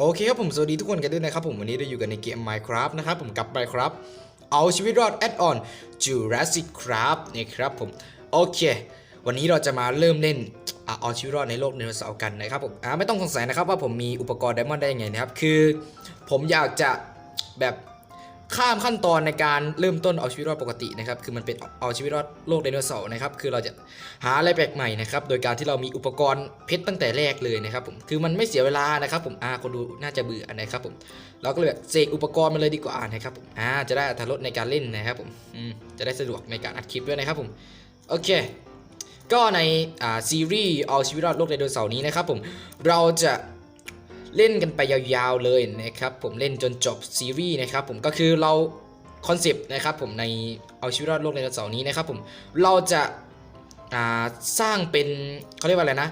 โอเคครับผมสวัสดีทุกคนกันด้วยนะครับผมวันนี้เราอยู่กันในเกม Minecraft นะครับผมกับ Minecraft เอาชีวิตรอด Add on Jurassic Craft นะครับผมโอเค วันนี้เราจะมาเริ่มเล่นเอาชีวิตรอดในโลกไดโนเสาร์กันนะครับผมไม่ต้องสงสัยนะครับว่าผมมีอุปกรณ์ไดมอนด์ได้ยังไงนะครับคือ ผมอยากจะแบบ ข้ามขั้นตอนในการเริ่มต้นเอาชีวิตรอดปกตินะครับ คือมันเป็นเอาชีวิตรอดโลกไดโนเสาร์นะครับ คือเราจะหาอะไรแปลกใหม่นะครับ โดยการที่เรามีอุปกรณ์เพชรตั้งแต่แรกเลยนะครับผม คือมันไม่เสียเวลานะครับ ผม อ่า คนดูน่าจะเบื่อนะครับผม เราก็เลยแบบเสกอุปกรณ์มาเลยดีกว่านะครับผม อ่า จะได้อรรถรสในการเล่นนะครับผม อืม จะได้สะดวกในการอัดคลิปด้วยนะครับผม โอเค ก็ในอ่าซีรีส์เอาชีวิตรอดโลกไดโนเสาร์นี้นะครับผม เราจะ เล่นกันไปยาวๆเลยนะครับผมเล่นจนจบซีรีส์นะครับผมก็คือเราคอนเซปต์นะครับผมในเอาชีวิตรอดโลกไดโนเสาร์นี้นะครับผมเราจะาสร้างเป็นเขาเรียกว่าอะไรนะ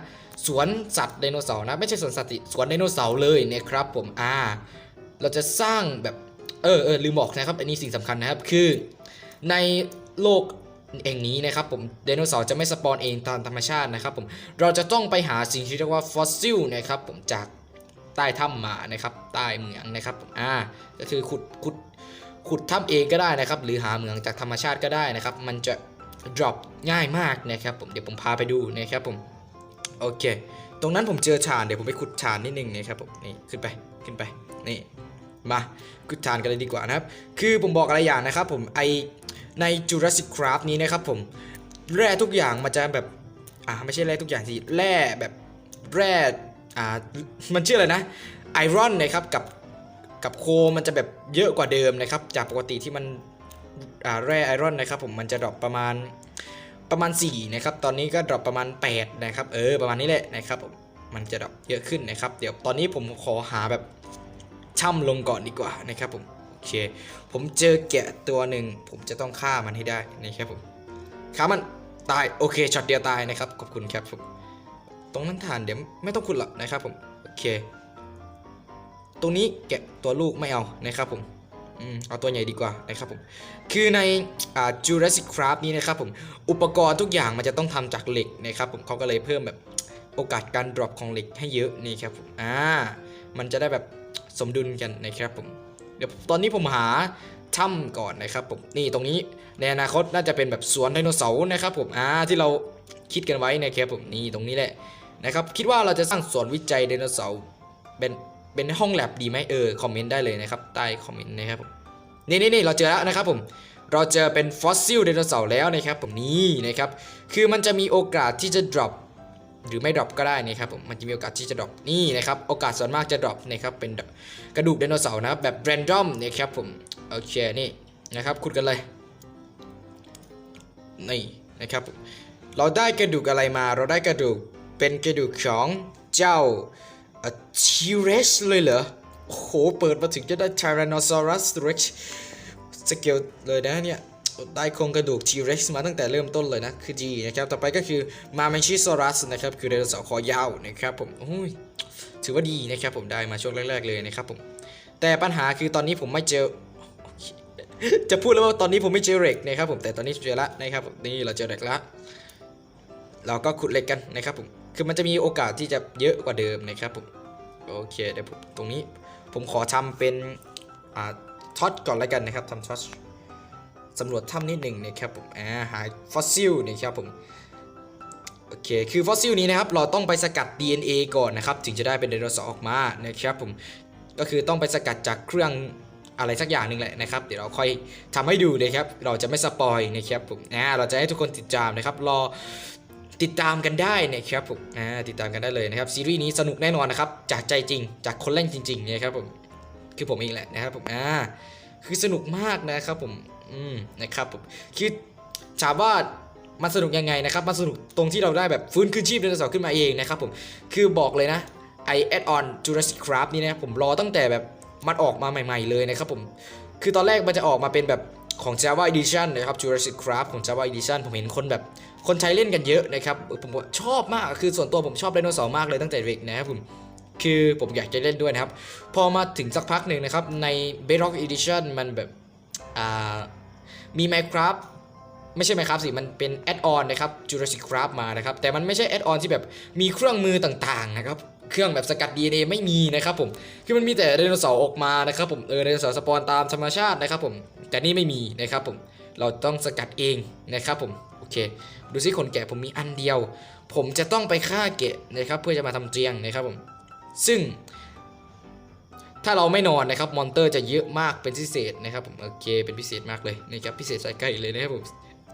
สวนสัตว์ไดโนเสาร์นะไม่ใช่สวนสัตว์สวนไดโนเสาร์เลยนะครับผมอ่าเราจะสร้างแบบเออเออลืมบอกนะครับอันนี้สิ่งสำคัญนะครับคือในโลกเองนี้นะครับผมไดโนเสาร์จะไม่สปอนเองตามธรรมชาตินะครับผมเราจะต้องไปหาสิ่งที่เรียกว่าฟอสซิลนะครับผมจาก ใต้ถ้ำมานะครับ ใต้เหมืองนะครับอ่าก็คือขุดขุดขุดถ้ำเองก็ได้นะครับ หรือหาเหมืองจากธรรมชาติก็ได้นะครับ มันจะ drop ง่ายมากนะครับผมเดี๋ยวผมพาไปดูนะครับผมโอเค ตรงนั้นผมเจอชานเดี๋ยวผมไปขุดชานนิดนึงนะครับผมนี่ขึ้นไปขึ้นไปนี่มาขุดชานกันเลยดีกว่านะครับ คือผมบอกอะไรอย่างนะครับ ผมไอใน Jurassic Craft นี้นะครับผมแร่ทุกอย่างมันจะแบบอ่าไม่ใช่แร่ทุกอย่างสิแร่แบบแร่ อ่ามันชื่ออะไรนะไอรอนนะครับกับกับโคมันจะแบบเยอะกว่าเดิมนะครับ จากปกติที่มันแร่ไอรอนนะครับผมมันจะดรอปประมาณประมาณ 4 นะครับ ตอนนี้ก็ดรอปประมาณ 8 นะครับ เออ ประมาณนี้แหละนะครับผมมันจะดรอปเยอะขึ้นนะครับ เดี๋ยวตอนนี้ผมขอหาแบบช่ำลงก่อนดีกว่านะครับผม โอเค ผมเจอแกะตัวหนึ่ง ผมจะต้องฆ่ามันให้ได้นะครับผมฆ่ามันตาย โอเค ช็อตเดียวตายนะครับ ขอบคุณครับผม รงนั้นฐานเดี๋ยวไม่ต้องขุดหรอกนะครับผมโอเค ตรงนี้แกะตัวลูกไม่เอานะครับผมอืมเอาตัวใหญ่ดีกว่านะครับผม คือในอ่า Jurassic Craft นี้นะครับผม อุปกรณ์ทุกอย่างมันจะต้องทำจากเหล็กนะครับผมเขาก็เลยเพิ่มแบบโอกาสการ drop ของเหล็กให้เยอะนี่ครับผมอ่า มันจะได้แบบสมดุลกันนะครับผม เดี๋ยวตอนนี้ผมหาถ้ำก่อนนะครับผม นี่ตรงนี้ในอนาคตน่าจะเป็นแบบสวนไดโนเสาร์นะครับผม อ่า ที่เราคิดกันไว้นะครับผม นี่ตรงนี้แหละ นะครับคิดว่าเราจะสร้างสวนวิจัยไดโนเสาร์เป็นเป็นห้องแลบดีไหมเออคอมเมนต์ได้เลยนะครับใต้คอมเมนต์นะครับนี่นี่นเราเจอแล้วนะครับผมเราเจอเป็นฟอสซิลไดโนเสาร์แล้วนะครับผมนี่นะครับคือมันจะมีโอกาสที่จะ drop หรือไม่ drop ก็ได้นะครับผมมันจะมีโอกาสที่จะ drop นี่นะครับโอกาสส่วนมากจะ drop นะครับเป็นกระดูกไดโนเสาร์นะครับแบบ random นะครับผมโอเคนี่นะครับขุดกันเลยนี่นะครับเราได้กระดูกอะไรมาเราได้กระดูก เป็นกระดูกของเจ้าทีเรสเลยเหรอ โอ้โห เปิดมาถึงจะได้ Tyrannosaurus Rex สเกลเลยนะเนี่ย ได้โครงกระดูก T-Rex มาตั้งแต่เริ่มต้นเลยนะ คือ G นะครับ ต่อไปก็คือ m a m a c h i s a u r u s นะครับ คือไดโนเสาร์คอยาวนะครับผมโอ้ยถือว่าดีนะครับผมได้มาช่วงแรก ๆ เลยนะครับผม แต่ปัญหาคือตอนนี้ผมไม่เจอ จะพูดแล้วว่าตอนนี้ผมไม่เจอเหล็กนะครับผม แต่ตอนนี้เจอละนะครับ นี่เราเจอเหล็กละ เราก็ขุดเหล็กกันนะครับผม คือมันจะมีโอกาสที่จะเยอะกว่าเดิมนะครับผมโอเคเดี๋ยวผมตรงนี้ผมขอทำเป็นอ่าท็อตก่อนแล้วกันนะครับทำท็อตสำรวจถ้ำนิดหนึ่งนะครับผมอ่าหาฟอสซิลนะครับผมโอเค คือฟอสซิลนี้นะครับ เราต้องไปสกัด DNA ก่อนนะครับ ถึงจะได้เป็นไดโนเสาร์ออกมา นะครับผม ก็คือต้องไปสกัดจากเครื่องอะไรสักอย่างหนึ่งแหละนะครับ เดี๋ยวเราค่อยทำให้ดูนะครับ เราจะไม่สปอยนะครับผมอ่าเราจะให้ทุกคนติดตามนะครับ รอ ติดตามกันได้นะครับผมอ่าติดตามกันได้เลยนะครับซีรีส์นี้สนุกแน่นอนนะครับจากใจจริง จากคนเล่นจริงๆนะครับผมคือผมเองแหละนะครับผมอ่าคือสนุกมากนะครับผมอืมนะครับผมคือถามว่ามันสนุกยังไงนะครับมันสนุกตรงที่เราได้แบบฟื้นคืนชีพไดโนเสาร์ขึ้นมาเองนะครับผมคือบอกเลยนะไอแอดออน Jurassic Craft นี่นะผมรอตั้งแต่แบบมันออกมาใหม่ ๆเลยนะครับผมคือตอนแรกมันจะออกมาเป็นแบบ ของ Java Edition นะครับ Jurassic Craft ของ Java Edition ผมเห็นคนแบบคนใช้เล่นกันเยอะนะครับผมชอบมากคือส่วนตัวผมชอบไดโนเสาร์มากเลยตั้งแต่เด็กนะครับผมคือผมอยากจะเล่นด้วยนะครับ พอมาถึงสักพักหนึ่งนะครับ ใน Bedrock Edition มันแบบอ่ามี Minecraft ไม่ใช่ Minecraft สิ มันเป็นแอดออนนะครับ Jurassic Craft มานะครับ แต่มันไม่ใช่แอดออนที่แบบมีเครื่องมือต่างๆนะครับ เครื่องแบบสกัด DNA ไม่มีนะครับผม คือมันมีแต่ไดโนเสาร์ออกมานะครับผม เออไดโนเสาร์สปอนตามธรรมชาตินะครับผม แต่นี่ไม่มีนะครับผม เราต้องสกัดเองนะครับผม โอเค ดูซิขนแกะผมมีอันเดียว ผมจะต้องไปฆ่าแกะนะครับ เพื่อจะมาทำเตียงนะครับผม ซึ่ง ถ้าเราไม่นอนนะครับ มอนเตอร์จะเยอะมากเป็นพิเศษนะครับผม โอเค เป็นพิเศษมากเลยนะครับ พิเศษใส่ไก่เลยนะครับผม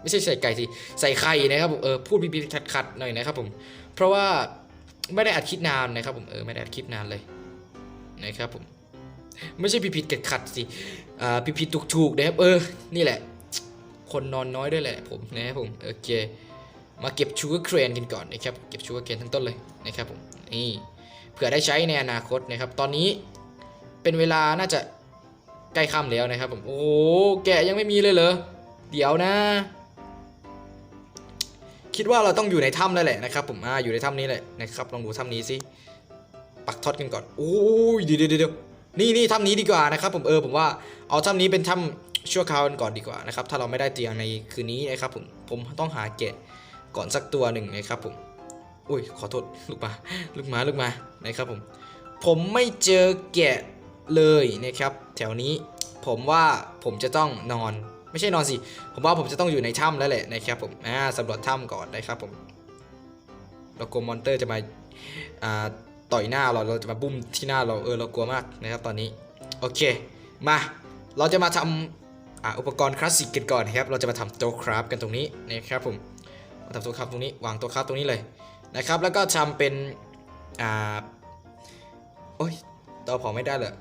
ไม่ใช่ใส่ไก่สิ ใส่ไข่นะครับผม เออ พูดพิดๆขัดๆหน่อยนะครับผม เพราะว่าไม่ได้อัดคลิปนานนะครับผม เออ ไม่ได้อัดคลิปนานเลยนะครับผม ไม่ใช่ผิดๆขัดๆสิอ่าผิดๆถูกๆนะครับเออนี่แหละ คนนอนน้อยด้วยแหละผมนะครับผมโอเคมาเก็บชูเการ์เคนกันก่อนนะครับเก็บชูเการ์เคนทั้งต้นเลยนะครับผมนี่เผื่อได้ใช้ในอนาคตนะครับ ตอนนี้เป็นเวลาน่าจะใกล้ค่ำแล้วนะครับผมโอ้แกะยังไม่มีเลยเหรอเดี๋ยวนะ คิดว่าเราต้องอยู่ในถ้ำแล้วแหละนะครับ ผมอ่าอยู่ในถ้ำนี้แหละนะครับลองดูถ้ำนี้สิปักท็อตกันก่อนโอ้ยเดี๋ยวเดี๋ยวเดี๋ยว นี่นี่ถ้ำนี้ดีกว่านะครับผมเออผมว่าเอาถ้ำนี้เป็นถ้ำชั่วคราวกันก่อนดีกว่านะครับถ้าเราไม่ได้เตียงในคืนนี้นะครับผมผมต้องหาแกะก่อนสักตัวหนึ่งนะครับผมอุ้ยขอโทษลูกมาลูกมาลูกมานะครับผมผมไม่เจอแกะเลยนะครับแถวนี้ผมว่าผมจะต้องนอนไม่ใช่นอนสิ ผมว่าผมจะต้องอยู่ในถ้ำแล้วแหละนะครับผมอ่าสำรวจถ้ำก่อนนะครับผมเรากลัวมอนเตอร์จะมาอ่า ต่อยหน้าเราเราจะมาบุ้มที่หน้าเราเออเรากลัวมากนะครับตอนนี้โอเคมาเราจะมาทำอ่าอุปกรณ์คลาสสิกกันก่อนนะครับเราจะมาทำโต๊ะคราฟกันตรงนี้นะครับผมมาทำตัวครับตรงนี้วางตัวครับตรงนี้เลยนะครับแล้วก็ทำเป็นอ่าโอ้ยตาเผาไม่ได้เหรอ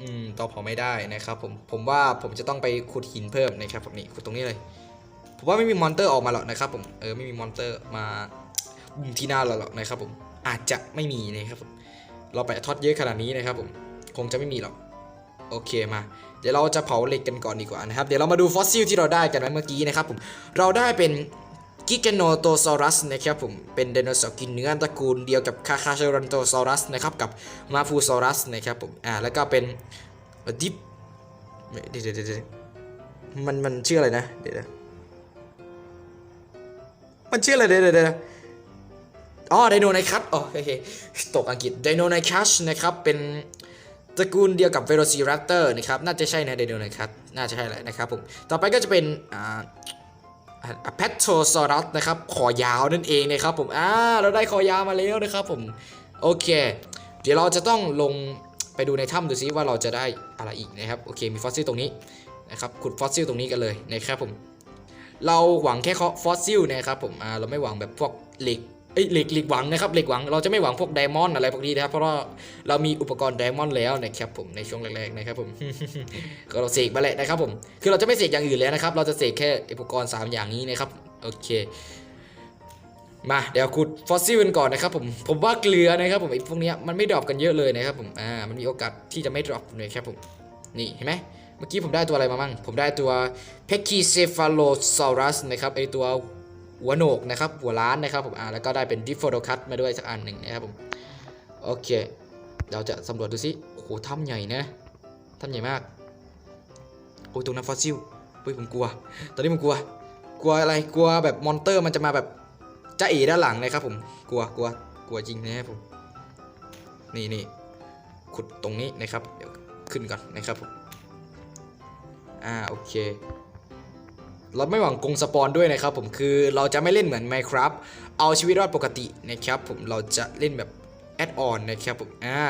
อืมตาเผาไม่ได้นะครับผมผมว่าผมจะต้องไปขุดหินเพิ่มนะครับผมนี่ขุดตรงนี้เลยผมว่าไม่มีมอนเตอร์ออกมาหรอกนะครับผมเออไม่มีมอนเตอร์มา บุมที่หน้าเราหรอกนะครับผมอาจจะไม่มีนะครับผมเราไปทอดเยอะขนาดนี้นะครับผมคงจะไม่มีหรอกโอเคมา เดี๋ยวเราจะเผาเหล็กกันก่อนดีกว่านะครับ เดี๋ยวเรามาดูฟอสซิลที่เราได้กันไว้เมื่อกี้นะครับผมเราได้เป็นกิกโนโตซอรัสนะครับผมเป็นไดโนเสาร์กินเนื้อตระกูลเดียวกับคาคาเชรันโตซอรัสนะครับกับมาฟูซอรัสนะครับผมอ่าแล้วก็เป็นดิฟเดี๋ยวเดี๋ยวเดี๋ยวมันมันชื่ออะไรนะเดี๋ยวมันชื่ออะไรเดี๋ยวเดี๋ยว อ๋อไดโนไนคัสอ๋อโอเคตกอังกฤษไดโนไนคัสนะครับ เป็นตระกูลเดียวกับ Velociraptor นะครับ น่าจะใช่นะไดโนนะครับน่าจะใช่แหละนะครับผม ต่อไปก็จะเป็นอ่าแพทโ o ซอรัสนะครับคอยาวนั่นเองนะครับผม อ่า เราได้คอยาวมาแล้วนะครับผม โอเค เดี๋ยวเราจะต้องลงไปดูในถ้ำดูซิว่าเราจะได้อะไรอีกนะครับ โอเค มีฟอสซิลตรงนี้นะครับ ขุดฟอสซิลตรงนี้กันเลยนะครับผม เราหวังแค่ฟอสซิลนะครับผม อ่า เราไม่หวังแบบพวกเหล็ก อ้ยเหล็กเหล็กหวังนะครับเหล็กหวังเราจะไม่หวังพวกไดมอนด์อะไรพวกนี้นะครับเพราะว่าเรามีอุปกรณ์ไดมอนด์แล้วนะครับผมในช่วงแรกๆนะครับผมก็เราเสกมาแหละนะครับผมคือเราจะไม่เสกอย่างอื่นแล้วนะครับ เราจะเสกแค่อุปกรณ์ 3 อย่างนี้นะครับโอเคมาเดี๋ยวขุดฟอสซิลกันก่อนนะครับผมผมว่าเกลือนะครับผมไอ้พวกเนี้ยมันไม่ดรอปกันเยอะเลยนะครับผมอ่ามันมีโอกาสที่จะไม่ดรอปเลยครับผมนี่เห็นไหมเมื่อกี้ผมได้ตัวอะไรมาบ้างผมได้ตัวเพคคีเซฟาโลซอรัสนะครับไอตัว หัวโหนกนะครับ หัวล้านนะครับผมอ่าแล้วก็ได้เป็นดิฟโฟโดคัตมาด้วยสักอันหนึ่งนะครับผมโอเค เราจะสำรวจดูซิโอ้โหถ้ำใหญ่นะถ้ำใหญ่มากโอ้ยตรงนั้นฟอสซิลเฮ้ยผมกลัว ตอนนี้ผมกลัว กลัวอะไรกลัวแบบมอนเตอร์มันจะมาแบบจ้าเอ๋ด้านหลังนะครับผมกลัวกลัวกลัวจริงนะครับผมนี่นี่ขุดตรงนี้นะครับ เดี๋ยวขึ้นก่อนนะครับผมอ่าโอเค เราไม่หวังกงสปอนด้วยนะครับผมคือเราจะไม่เล่นเหมือน Minecraft เอาชีวิตรอดปกตินะครับผมเราจะเล่นแบบแอดออนนะครับผมอ่า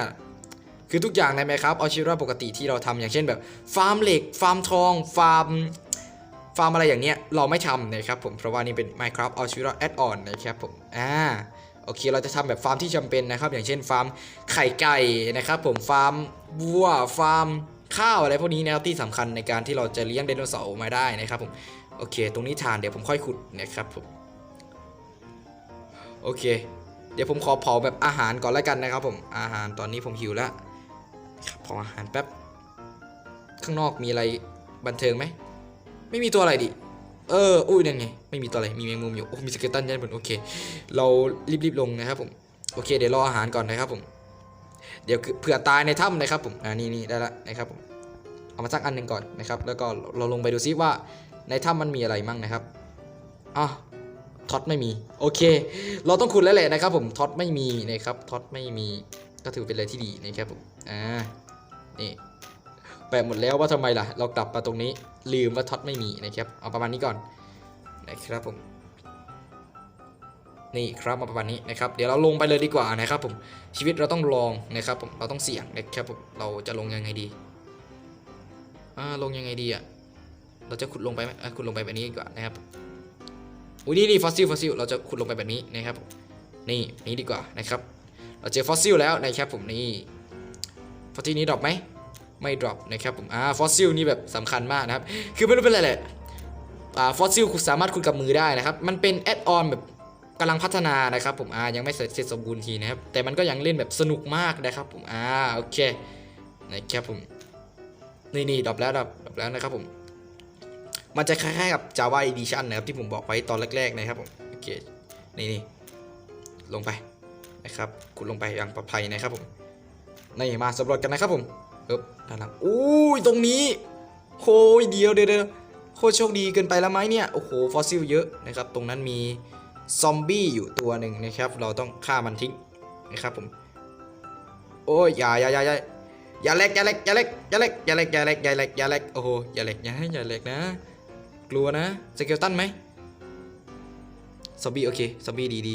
คือทุกอย่างใน Minecraft เอาชีวิตรอดปกติที่เราทำอย่างเช่นแบบฟาร์มเหล็ก ฟาร์มทอง ฟาร์มฟาร์มอะไรอย่างเนี้ยเราไม่ทำนะครับผมเพราะว่านี่เป็น Minecraft เอาชีวิตรอดแอดออนนะครับผมอ่าโอเคเราจะทำแบบฟาร์มที่จำเป็นนะครับ อย่างเช่นฟาร์มไข่ไก่นะครับผมฟาร์มวัวฟาร์มข้าวอะไรพวกนี้นะครับที่สำคัญในการที่เราจะเลี้ยงไดโนเสาร์มาได้นะครับผม โอเค ตรงนี้ทานเดี๋ยวผมค่อยขุดนะครับผมโอเค เดี๋ยวผมขอเผาแบบอาหารก่อนแล้วกันนะครับ ผมอาหารตอนนี้ผมหิวแล้วครับเผาอาหารแป๊บข้างนอกมีอะไรบันเทิงไหมไม่มีตัวอะไรดิเอออุ้ยนั่นไงไม่มีตัวอะไรมีแมงมุมอยู่โอ้มีสเกลตันยันบนโอเค เรารีบๆลงนะครับผมโอเค เดี๋ยวรออาหารก่อนนะครับผมเดี๋ยวเผื่อตายในถ้ำนะครับผมอ่านี่นี่ได้ละนะครับผมเอามาสักอันหนึ่งก่อนนะครับ แล้วก็เราลงไปดูซิว่า ในถ้ำมันมีอะไรมั่งนะครับอะท็อตไม่มี โอเค เราต้องขุดแล้วแหละนะครับ ผมท็อตไม่มีนะครับท็อตไม่มีก็ถือเป็นอะไรที่ดีนะครับผมอ่านี่แปะหมดแล้วว่าทำไมล่ะ เรากลับมาตรงนี้ลืมว่าท็อตไม่มีนะครับเอาประมาณนี้ก่อนนะครับผมนี่ครับมาประมาณนี้นะครับเดี๋ยวเราลงไปเลยดีกว่านะครับผมชีวิตเราต้องลองนะครับผมเราต้องเสี่ยงนะครับผมเราจะลงยังไงดีอ่าลงยังไงดีอะ เราจะขุดลงไปไหมขุดลงไปแบบนี้ดีกว่านะครับอุ้ยนี่นี่ฟอสซิลฟอสซิลเราจะขุดลงไปแบบนี้นะครับนี่นี่ดีกว่านะครับเราเจอฟอสซิลแล้วนะครับผมนี่ฟอสซิลนี้ดรอปไหมไม่ดรอปนะครับผมอ่าฟอสซิลนี่แบบสำคัญมากนะครับคือไม่รู้เป็นอะไรแหละอ่าฟอสซิลสามารถขุดกับมือได้นะครับ มันเป็นแอดออนแบบกำลังพัฒนานะครับผมอ่ายังไม่เสร็จเสร็จสมบูรณ์ทีนะครับแต่มันก็ยังเล่นแบบสนุกมากนะครับผมอ่าโอเคนะครับผมนี่นี่ดรอปแล้วดรอปดรอปแล้วนะครับผม มันจะคล้ายๆกับ Java Edition นะครับที่ผมบอกไว้ตอนแรกๆนะครับผมโอเคนี่นี่ลงไปนะครับขุดลงไปอย่างปลอดภัยนะครับผมนี่มาสำรวจกันนะครับผมเอ๊บด้านหลังอู้ยตรงนี้โอ้ยเดียวเดียวเดียวโคตรโชคดีเกินไปแล้วไหมเนี่ยโอ้โหฟอสซิลเยอะนะครับตรงนั้นมีซอมบี้อยู่ตัวหนึ่งนะครับเราต้องฆ่ามันทิ้งนะครับผมโอ้ยอย่าอย่าอย่าอย่าอย่าเล็กอย่าเล็กอย่าเล็กอย่าเล็กอย่าเล็กอย่าเล็กอย่าเล็กอย่าเล็กโอ้โหอย่าเล็กอย่าให้อย่าเล็กนะ กลัวนะสเกลตันไหมซอมบี้โอเคซอมบี้ดีดี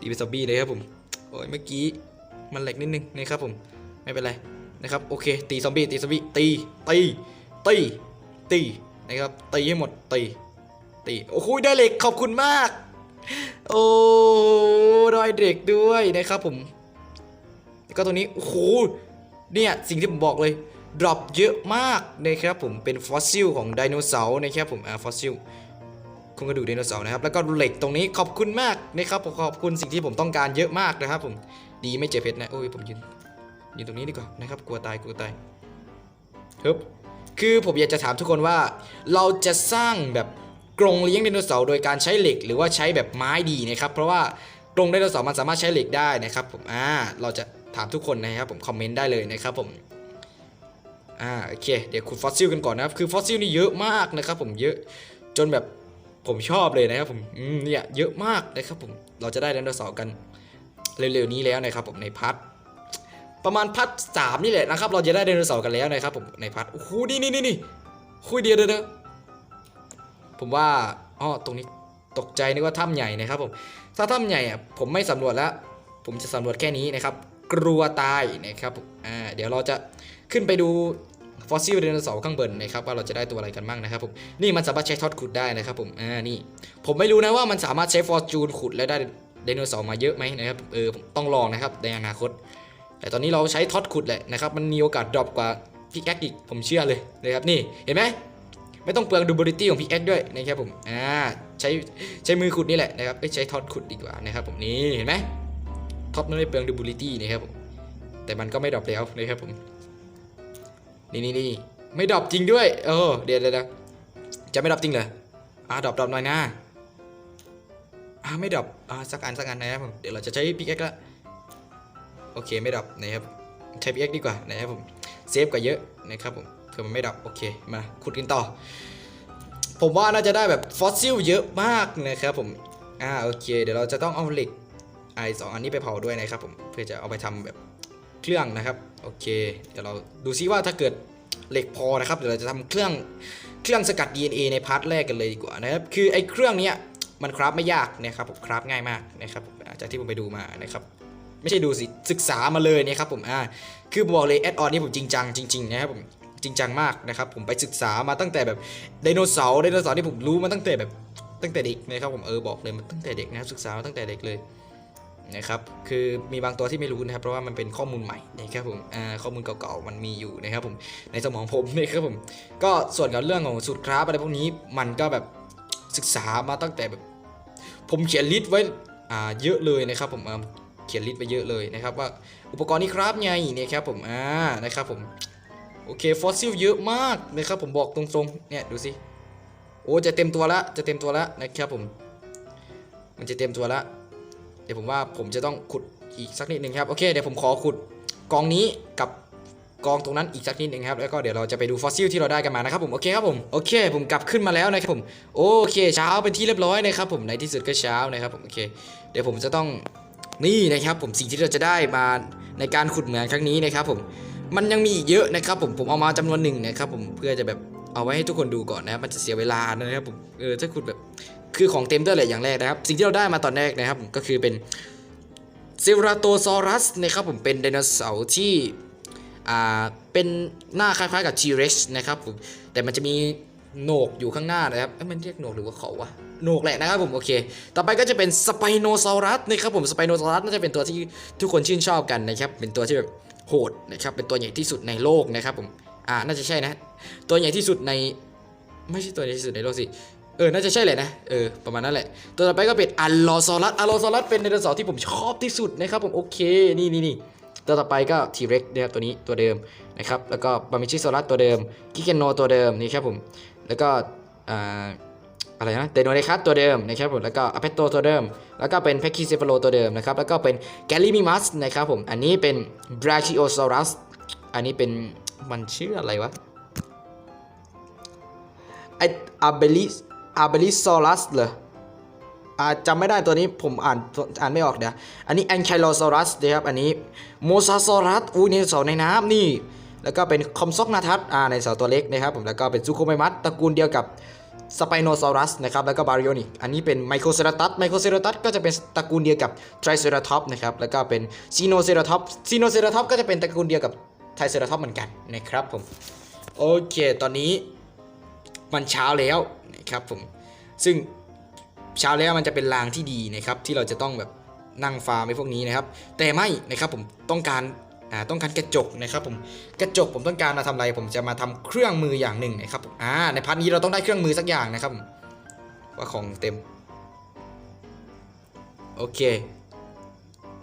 ดีเป็นซอมบี้เลยครับผมโอ้ยเมื่อกี้มันแหลกนิดนึงนะครับผมไม่เป็นไรนะครับโอเคตีซอมบี้ตีซอมบี้ตีตีตีตีนะครับตีให้หมดตีตีโอ้โหได้เหล็กขอบคุณมาก โอ้ได้เหล็กด้วยนะครับผมแล้วก็ตรงนี้โอ้โหเนี่ยสิ่งที่ผมบอกเลย ดรอปเยอะมากนะครับผมเป็นฟอสซิลของไดโนเสาร์นะครับผมอ่าฟอสซิลคงกระดูกไดโนเสาร์นะครับแล้วก็เหล็กตรงนี้ขอบคุณมากนะครับผมขอบคุณสิ่งที่ผมต้องการเยอะมากนะครับผมดีไม่เจ็บเพชรนะโอ้ยผมยืนยืนตรงนี้ดีกว่านะครับกลัวตายกลัวตายฮึบคือผมอยากจะถามทุกคนว่า เราจะสร้างแบบกรงเลี้ยงไดโนเสาร์โดยการใช้เหล็ก หรือว่าใช้แบบไม้ดีนะครับ เพราะว่ากรงไดโนเสาร์มันสามารถใช้เหล็กได้นะครับผมอ่าเราจะถามทุกคนนะครับผมคอมเมนต์ได้เลยนะครับผม อ่าโอเคเดี๋ยวขุดฟอสซิลกันก่อนนะครับ คือฟอสซิลนี่เยอะมากนะครับผมเยอะจนแบบผมชอบเลยนะครับผมเนี่ยเยอะมากนะครับผมเราจะได้ไดโนเสาร์กันเร็วๆนี้แล้วนะครับผมในพาร์ทประมาณพาร์ทสามนี่แหละนะครับ เราจะได้ไดโนเสาร์กันแล้วนะครับผมในพาร์ทโอ้โหนี่นี่นี่นี่คุยเดียวเดียวผมว่าอ๋อตรงนี้ตกใจนึกว่าถ้ำใหญ่นะครับผมถ้าถ้ำใหญ่อะผมไม่สำรวจแล้ว ผมจะสำรวจแค่นี้นะครับ กลัวตายนะครับอ่าเดี๋ยวเราจะขึ้นไปดู ฟอสซิลไดโนเสาร์ข้างบนนะครับว่าเราจะได้ตัวอะไรกันบ้างนะครับผมนี่มันสามารถใช้ท็อตขุดได้นะครับผมอ่านี่ผมไม่รู้นะว่ามันสามารถใช้ฟอร์จูนขุดแล้วได้ไดโนเสาร์มาเยอะไหมนะครับเออต้องลองนะครับในอนาคต แต่ตอนนี้เราใช้ท็อตขุดแหละนะครับมันมีโอกาสดรอปกว่าพิกแอคอีกผมเชื่อเลยนะครับนี่เห็นไหมไม่ต้องเปลืองดูบริตี้ของพิกแอคด้วยนะครับผมอ่าใช้ใช้มือขุดนี่แหละนะครับเอ้ใช้ท็อตขุดดีกว่านะครับผมนี่เห็นไหมท็อตไม่ได้เปลืองดูบริตี้นะครับผมแต่มันก็ไม่ดรอปแล้วนะครับผม นี่นี่นี่ไม่ดรอปจริงด้วย เออ เดี๋ยวเดี๋ยวจะไม่ดรอปจริงเหรอ อ่าดรอปดรอปหน่อยนะ อ่าไม่ดรอป อ่าสักอันสักอันนะครับผม เดี๋ยวเราจะใช้พิกแอคละ โอเคไม่ดรอปนะครับ ใช้พิกแอคดีกว่านะครับผม เซฟกว่าเยอะนะครับผมเพื่อมันไม่ดรอป โอเค มาขุดกันต่อ ผมว่าน่าจะได้แบบฟอสซิลเยอะมากนะครับผม อ่าโอเค เดี๋ยวเราจะต้องเอาเหล็กไอสองอันนี้ไปเผาด้วยนะครับผม เพื่อจะเอาไปทำแบบเครื่องนะครับ โอเค เดี๋ยวเราดูซิว่าถ้าเกิดเหล็กพอนะครับ เดี๋ยวเราจะทำเครื่องเครื่องสกัด DNA ในพาร์ทแรกกันเลยดีกว่านะครับ คือไอ้เครื่องเนี้ยมันคราฟไม่ยากนะครับผมคราฟง่ายมากนะครับจากที่ผมไปดูมานะครับไม่ใช่ดูสิศึกษามาเลยนะครับผมอ่าคือบอกเลยแอดออนนี่ผมจริงจังจริงๆนะครับผมจริงจังมากนะครับผมไปศึกษามาตั้งแต่แบบไดโนเสาร์ไดโนเสาร์ที่ผมรู้มาตั้งแต่แบบตั้งแต่เด็กนะครับผมเออบอกเลยมันตั้งแต่เด็กนะครับศึกษามาตั้งแต่เด็กเลย นะครับคือมีบางตัวที่ไม่รู้นะครับเพราะว่ามันเป็นข้อมูลใหม่นะครับผมข้อมูลเก่าๆมันมีอยู่นะครับผมในสมองผมนะครับผมก็ส่วนกับเรื่องของสูตรคราฟอะไรพวกนี้มันก็แบบศึกษามาตั้งแต่แบบผมเขียนลิสต์ไว้เยอะเลยนะครับผมเขียนลิสต์ไว้เยอะเลยนะครับว่าอุปกรณ์นี้ครับไงนะครับผมอ่านะครับผมโอเคฟอสซิลเยอะมากนะครับผมบอกตรงๆเนี่ยดูสิโอ้จะเต็มตัวละจะเต็มตัวละนะครับผมมันจะเต็มตัวละ เดี๋ยวผมว่าผมจะต้องขุดอีกสักนิดหนึ่งครับ โอเค เดี๋ยวผมขอขุดกองนี้กับกองตรงนั้นอีกสักนิดนึงครับ แล้วก็เดี๋ยวเราจะไปดูฟอสซิลที่เราได้กันมานะครับผม โอเคครับผม โอเค ผมกลับขึ้นมาแล้วนะครับผม โอเค เช้าเป็นที่เรียบร้อยนะครับผม ในที่สุดก็เช้านะครับผม โอเค เดี๋ยวผมจะต้องนี่นะครับผมสิ่งที่เราจะได้มาในการขุดเหมืองครั้งนี้นะครับผม มันยังมีอีกเยอะนะครับผม ผมเอามาจำนวนหนึ่งนะครับผม เพื่อจะแบบเอาไว้ให้ทุกคนดูก่อนนะครับมันจะเสียเวลานะครับผม เออ ถ้าขุดแบบ คือของเต็มด้วยแหละอย่างแรกนะครับ สิ่งที่เราได้มาตอนแรกนะครับก็คือเป็นเซราโตซอรัสนะครับผมเป็นไดโนเสาร์ที่อ่าเป็นหน้าคล้ายๆกับ T-Rex นะครับผมแต่มันจะมีโหนกอยู่ข้างหน้านะครับเอ้ยมันเรียกโหนกหรือว่าเขาวะโหนกแหละนะครับผมโอเค ต่อไปก็จะเป็นสไปโนซอรัสนะครับผมสไปโนซอรัสน่าจะเป็นตัวที่ทุกคนชื่นชอบกันนะครับเป็นตัวที่แบบโหดนะครับเป็นตัวใหญ่ที่สุดในโลกนะครับผมอ่าน่าจะใช่นะ ตัวใหญ่ที่สุดในไม่ใช่ตัวใหญ่ที่สุดในโลกสิ เออ น่าจะใช่เลยนะ เออ ประมาณนั้นแหละ ตัวต่อไปก็เป็นอัลโลซอรัสอัลโลซอรัสเป็นไดโนเสาร์ที่ผมชอบที่สุดนะครับผม โอเค นี่นี่นี่ตัวต่อไปก็ทีเร็กนะครับตัวนี้ตัวเดิมนะครับ แล้วก็บามิชิโซรัสตัวเดิม กิเกนโนตัวเดิมนี่ครับผม แล้วก็อ่าอะไรนะเดโนเดคัสตัวเดิมนะครับผม แล้วก็อ p เพโตตัวเดิม แล้วก็เป็นแพคคิเซฟโลตัวเดิมนะครับ แล้วก็เป็นแกลิมิมัสนะครับผม อันนี้เป็นบราชิโอซอรัส อันนี้เป็นมันชื่ออะไรวะไออาเบลิ อาเบลิซอรัสเหรออาจำไม่ได้ตัวนี้ผมอ่านอ่านไม่ออกเดี๋ยวอันนี้แอนไคโลซอรัสนะครับ อันนี้โมซาซอรัสอู้นี่เสาในน้ำนี่ แล้วก็เป็นคอมซอกนาทัสอ่าในเสาตัวเล็กนะครับผมแล้วก็เป็นซูโคไมมัสตระกูลเดียวกับสไปโนซอรัสนะครับแล้วก็บาริโอนิกอันนี้เป็นไมโครเซราตัสไมโครเซราตัสก็จะเป็นตระกูลเดียวกับไทรเซราทอปนะครับแล้วก็เป็นซีโนเซราทอปซีโนเซราทอปก็จะเป็นตระกูลเดียวกับไทรเซราทอปเหมือนกันนะครับผมโอเค ตอนนี้มันเช้าแล้ว นะครับผมซึ่งเช้าแล้วมันจะเป็นรางที่ดีนะครับที่เราจะต้องแบบนั่งฟาร์มไอ้พวกนี้นะครับ แต่ไม่นะครับผมต้องการอ่าต้องการกระจกนะครับผมกระจกผมต้องการมาทำอะไรผมจะมาทำเครื่องมืออย่างหนึ่งนะครับอ่าในพาร์ทนี้เราต้องได้เครื่องมือสักอย่างนะครับว่าของเต็มโอเค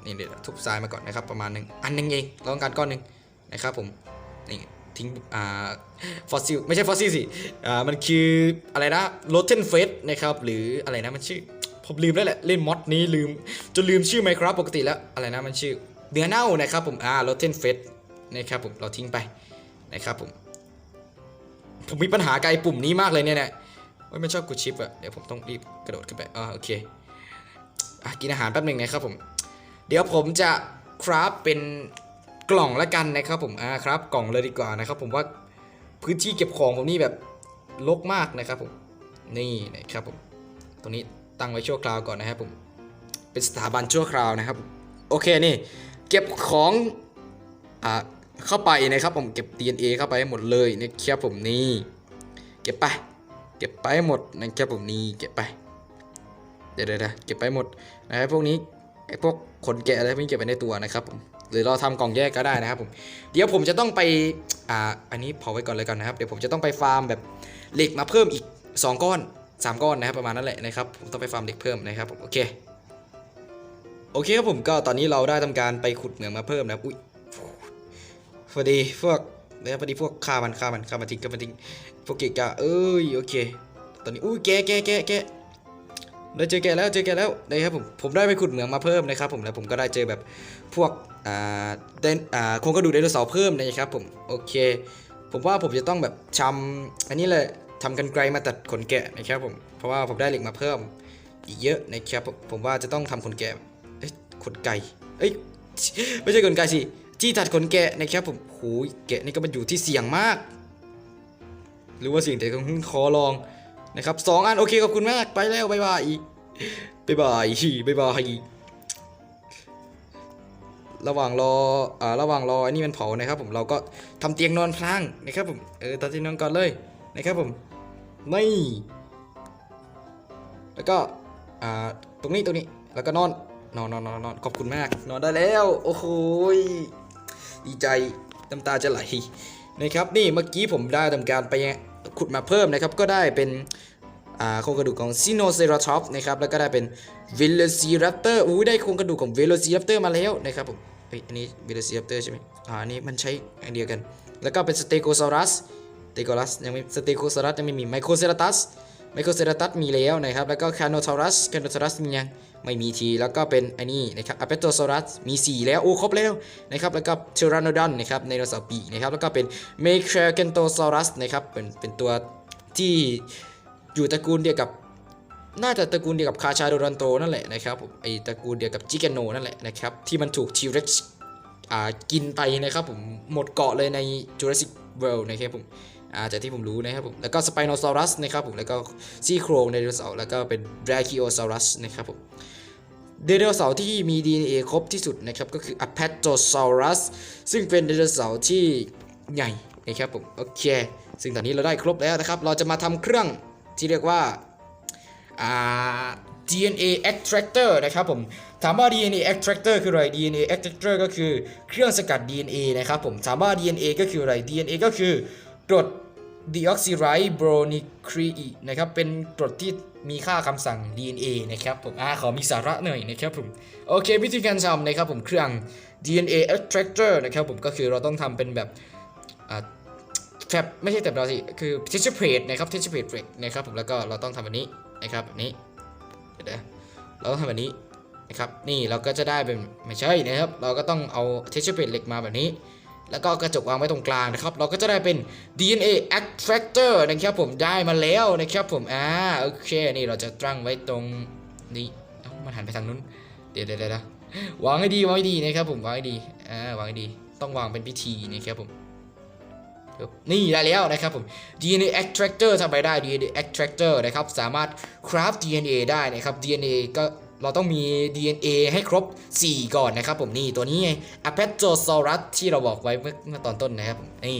นี่เดี๋ยวทุบทรายมาก่อนนะครับประมาณหนึ่งอันหนึงเองเราต้องการก้อนหนึ่งนะครับผมนี่ ทิ้งอ่าฟอสซิลไม่ใช่ฟอสซิลสิอ่ามันคืออะไรนะโรเทนเฟสนะครับหรืออะไรนะมันชื่อผมลืมแล้วแหละเล่นมอดนี้ลืมจนลืมชื่อ Minecraft ปกติแล้วอะไรนะมันชื่อเนื้อเน่านะครับผมอ่าโรเทนเฟสนะครับผมเราทิ้งไปนะครับผมผมมีปัญหากับไอ้ปุ่มนี้มากเลยเนี่ยเนี่ยโอ้ยมันชอบกดชิปอะเดี๋ยวผมต้องรีบกระโดดขึ้นไปอ่าโอเคอะกินอาหารแป๊บหนึ่งนะครับผม เดี๋ยวผมจะคราฟเป็น กล่องละกันนะครับผมอ่าครับ กล่องเลยดีกว่านะครับ ผมว่าพื้นที่เก็บของผมนี่แบบรกมากนะครับผมนี่นะครับผมตรงนี้ตั้งไว้ชั่วคราวก่อนนะครับผมเป็นสถาบันชั่วคราวนะครับ โอเคนี่ เก็บของอ่าเข้าไปนะครับผมเก็บ DNA เข้าไปหมดเลยนะครับผมนี่เก็บไป เก็บไปหมดนะครับผมนี่เก็บไปเดี๋ยวเดี๋ยวเก็บไปหมดนะครับพวกนี้ไอ้พวกขนแกะอะไรพวกนี้เก็บไว้ในตัวนะครับผม หรือเราทำกล่องแยกก็ได้นะครับผมเดี๋ยวผมจะต้องไปอ่าอันนี้เผาไว้ก่อนเลยกันนะครับเดี๋ยวผมจะต้องไปฟาร์มแบบเหล็กมาเพิ่มอีก 2 ก้อน 3 ก้อนนะครับประมาณนั้นแหละนะครับผมต้องไปฟาร์มเหล็กเพิ่มนะครับผมโอเคโอเคครับผมก็ตอนนี้เราได้ทำการไปขุดเหมืองมาเพิ่มนะครับอุ้ยพอดีพวกนะครับพอดีพวกฆ่ามันฆ่ามันฆ่ามันทิ้งฆ่ามันทิ้งพวกเกกะเอ้ยโอเค ตอนนี้อุ้ยแกแกแกแก ได้เจอแกแล้วเจอแกแล้วนะครับผมผมได้ไปขุดเหมืองมาเพิ่มนะครับผมแล้วผมก็ได้เจอแบบพวกอ่าเดนอ่าโครงกระดูกไดโนเสาร์เพิ่มนะครับผมโอเค ผมว่าผมจะต้องแบบชำอันนี้เลยทำกันไกลมาตัดขนแกะนะครับผมเพราะว่าผมได้เหล็กมาเพิ่มอีกเยอะนะครับผมผมว่าจะต้องทำขนแกะเอ้ยขนไก่เอ้ยไม่ใช่ขนไก่สิที่ตัดขนแกะนะครับผมโหยแกะนี่ก็มันอยู่ที่เสี่ยงมาก หรือว่าเสิ่งแต่ต้องขอลอง นะครับสองอันโอเคขอบคุณมากไปแล้วบายบายบายบายบายบายระหว่างรออ่าระหว่างรอไอ้นี่มันเผานะครับ ผมเราก็ทำเตียงนอนพลางนะครับผมเออตัดเตียงนอนก่อนเลยนะครับผมไม่แล้วก็อ่าตรงนี้ตรงนี้แล้วก็นอนนอนนอนนอนนอนขอบคุณมาก นอนได้แล้ว โอ้โหยดีใจน้ำตาจะไหลนะครับ นี่เมื่อกี้ผมได้ทำการไป ขุดมาเพิ่มนะครับก็ได้เป็นอ่าโครงกระดูกของ Sinoceratops นะครับแล้วก็ได้เป็น Velociraptor อู้ได้โครงกระดูกของ Velociraptor มาแล้วนะครับผมเฮ้ยอันนี้ Velociraptor ใช่ไหมอ่าอันนี้มันใช้อันเดียวกัน แล้วก็เป็น Stegosaurus Stegosaurus ยังไม่ Stegosaurus ยังไม่มี Microceratus Microceratus มีแล้วนะครับแล้วก็ Carnotaurus Carnotaurus มียัง ไม่มีทีแล้วก็เป็นไอันนี้นะครับ Apatosaurus มี 4 แล้ว โอ้ครบแล้วนะครับแล้วก็ Pteranodon นะครับไดโนเสาร์ปีนะครับแล้วก็เป็น Macrocanthosaurus นะครับเป็นเป็นตัวที่อยู่ตระกูลเดียวกับน่าจะตระกูลเดียวกับคาชาโดรันโตนั่นแหละนะครับผมไอตระกูลเดียวกับจิกนโนนั่นแหละนะครับที่มันถูกทีเร็กซ์กินไปนะครับผมหมดเกาะเลยใน Jurassic World นะครับผม อาจากที่ผมรู้นะครับผมแล้วก็สไปโนซอรัสนะครับผมแล้วก็ซี่โครงไดโนเสาร์แล้วก็เป็น Brachiosaurus นะครับผมไดโนเสาร์ที่มี DNA ครบที่สุดนะครับก็คือ Apatosaurus ซึ่งเป็นไดโนเสาร์ที่ใหญ่นะครับผมโอเค ซึ่งตอนนี้เราได้ครบแล้วนะครับ เราจะมาทำเครื่องที่เรียกว่าอ่า DNA extractor นะครับผม ถามว่า DNA extractor คืออะไร DNA extractor ก็คือเครื่องสกัด DNA นะครับผม ถามว่า DNA ก็คืออะไร DNA ก็คือ กรด deoxyribonucleic นะครับเป็นกรดที่มีค่าคำสั่ง DNA นะครับผมอ่าขอมีสาระหน่อยนะครับผมโอเค วิธีการทำนะครับผมเครื่อง DNA extractor นะครับผมก็คือเราต้องทำเป็นแบบอ่าแทบไม่ใช่แทบเราสิคือ tissue plate นะครับ tissue plate break นะครับผมแล้วก็เราต้องทำแบบนี้นะครับแบบนี้เดี๋ยวเราต้องทำแบบนี้นะครับนี่เราก็จะได้เป็นไม่ใช่นะครับ เราก็ต้องเอา tissue plate เหล็กมาแบบนี้ แล้วก็กระจกวางไว้ตรงกลางนะครับ เราก็จะได้เป็น DNA extractor นะครับผมได้มาแล้วนะครับผมอ่าโอเค นี่เราจะตั้งไว้ตรงนี้มันหันไปทางนู้น เดี๋ยวเดี๋ยววนะวางให้ดีวางให้ดีนะครับผมวางให้ดีอ่าวางให้ดี ต้องวางเป็นพิธีนะครับผมนี่ได้แล้วนะครับผม DNA extractor ทำไปได้ DNA extractor นะครับ สามารถ craft DNA ได้นะครับ DNA ก็ เราต้องมี DNA ให้ครบ 4 ก่อนนะครับผมนี่ตัวนี้ไง Apatosaurus ที่เราบอกไว้เมื่อตอนต้นนะครับนี่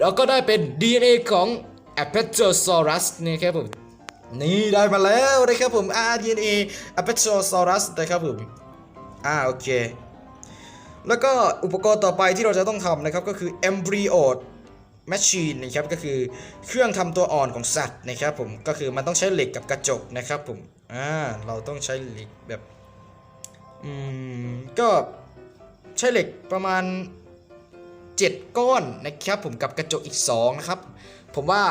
เราก็ได้เป็น DNA ของ Apatosaurus นะครับผมนี่ได้มาแล้วนะครับผมอ่า DNA Apatosaurus นะครับผมอ่าโอเค แล้วก็อุปกรณ์ต่อไปที่เราจะต้องทำนะครับก็คือ embryo machine นะครับก็คือเครื่องทำตัวอ่อนของสัตว์นะครับผมก็คือมันต้องใช้เหล็กกับกระจกนะครับผม อ่าเราต้องใช้เหล็กแบบอืมก็ใช้เหล็กประมาณ 7 ก้อนนะครับ ผมกับกระจกอีก 2 นะครับ ผมว่า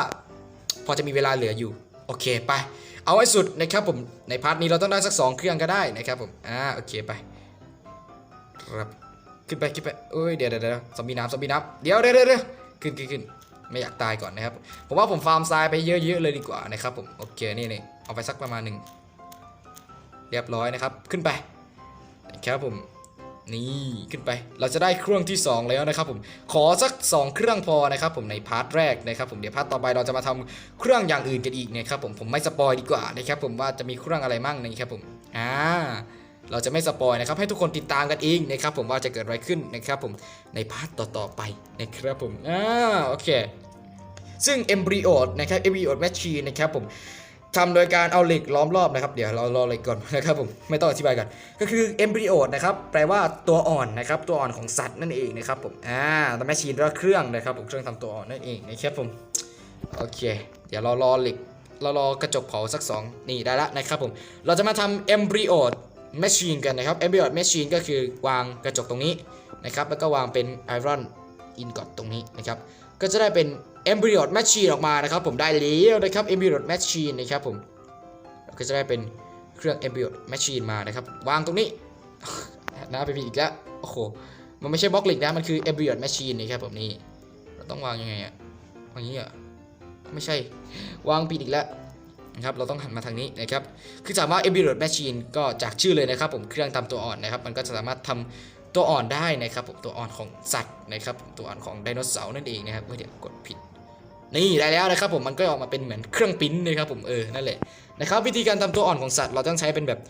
พอจะมีเวลาเหลืออยู่ โอเคไป เอาให้สุดนะครับผมในพาร์ทนี้เราต้องได้สัก 2 เครื่องก็ได้นะครับผมอ่าโอเคไปครับขึ้นไปขึ้นไปเอ้ยเดี๋ยวเดี๋ยวเดี๋ยวซอมบี้น้ำซอมบี้น้ำเดี๋ยวเดี๋ยวเดี๋ยวเดี๋ยวขึ้นขึ้นขึ้นไม่อยากตายก่อนนะครับ ผมว่าผมฟาร์มทรายไปเยอะๆเลยดีกว่านะครับผม โอเค นี่นี่เอาไปสักประมาณหนึ่ง เรียบร้อยนะครับ ขึ้นไปนะครับผมนี่ขึ้นไปเราจะได้เครื่องที่ 2 แล้วนะครับผมขอสัก 2 เครื่องพอนะครับผมในพาร์ทแรกนะครับผมเดี๋ยวพาร์ทต่อไปเราจะมาทำเครื่องอย่างอื่นกันอีกนะครับผมผมไม่สปอยดีกว่านะครับผมว่าจะมีเครื่องอะไรมั่งนะครับผมอ่าเราจะไม่สปอยนะครับให้ทุกคนติดตามกันเองนะครับผมว่าจะเกิดอะไรขึ้นนะครับผมในพาร์ทต่อๆไปนะครับผมอ่าโอเคซึ่ง Embryo นะครับ Embryo Machine นะครับผม ทำโดยการเอาเหล็กล้อมรอบนะครับ เดี๋ยวเรารอเหล็กก่อนนะครับผมไม่ต้องอธิบายก่อนก็คือ Embryo นะครับแปลว่าตัวอ่อนนะครับตัวอ่อนของสัตว์นั่นเองนะครับผมอ่าแต่ Machine ก็เครื่องนะครับผมเครื่องทำตัวอ่อนนั่นเองนะครับผมโอเค เดี๋ยวเรารอเหล็กเรารอกระจกเผาสัก 2 นี่ได้ละนะครับผมเราจะมาทำ embryo machine กันนะครับ embryo machine ก็คือวางกระจกตรงนี้นะครับแล้วก็วางเป็น iron ingot ตรงนี้นะครับก็จะได้เป็น embryo machine ออกมานะครับผมได้แล้วนะครับ embryo machine นะครับผมก็จะได้เป็นเครื่อง embryo machine มานะครับวางตรงนี้นะไปมีอีกแล้วโอ้โหมันไม่ใช่บล็อกเหล็กนะมันคือ embryo machine นะครับผมนี่เราต้องวางยังไงอะวางอย่างนี้เหรอไม่ใช่วางผิดอีกแล้วนะครับเราต้องหันมาทางนี้นะครับคือสามารถ Embedded Machine ก็จากชื่อเลยนะครับผมเครื่องทำตัวอ่อนนะครับมันก็จะสามารถทำตัวอ่อนได้นะครับผมตัวอ่อนของสัตว์นะครับตัวอ่อนของไดโนเสาร์นั่นเองนะครับเฮ้ยเดี๋ยวกดผิด นี่ได้แล้วนะครับผมมันก็ออกมาเป็นเหมือนเครื่องปิ้นนะครับผมเออนั่นแหละนะครับวิธีการทำตัวอ่อนของสัตว์เราต้องใช้เป็นแบบ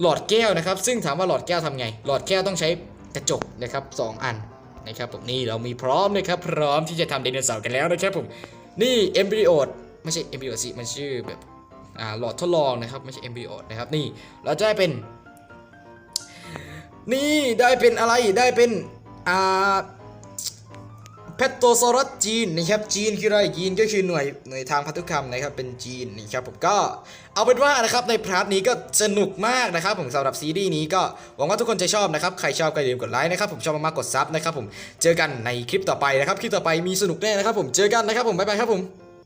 หลอดแก้วนะครับ ซึ่งถามว่าหลอดแก้วทำไง หลอดแก้วต้องใช้กระจกนะครับสองอันนะครับผมนี่เรามีพร้อมนะครับพร้อมที่จะทำไดโนเสาร์กันแล้วนะครับผมนี่ Embryo ไม่ใช่ Embryo สิมันชื่อแบบอ่าหลอดทดลองนะครับไม่ใช่ embryo นะครับนี่เราจะได้เป็น นี่ได้เป็นอะไรได้เป็นอ่า เพตโตซอรัสจีนนะครับจีนคืออะไรจีนก็คือหน่วยหน่วยทางพันธุกรรมนะครับเป็นจีนนะครับผมก็เอาเป็นว่านะครับในพาร์ทนี้ก็สนุกมากนะครับผมสำหรับซีรีส์นี้ก็หวังว่าทุกคนจะชอบนะครับใครชอบก็อย่าลืมกดไลค์นะครับผมชอบมากๆกดซับนะครับผมเจอกันในคลิปต่อไปนะครับคลิปต่อไปมีสนุกแน่นะครับผมเจอกันนะครับผมบ๊ายบายครับผม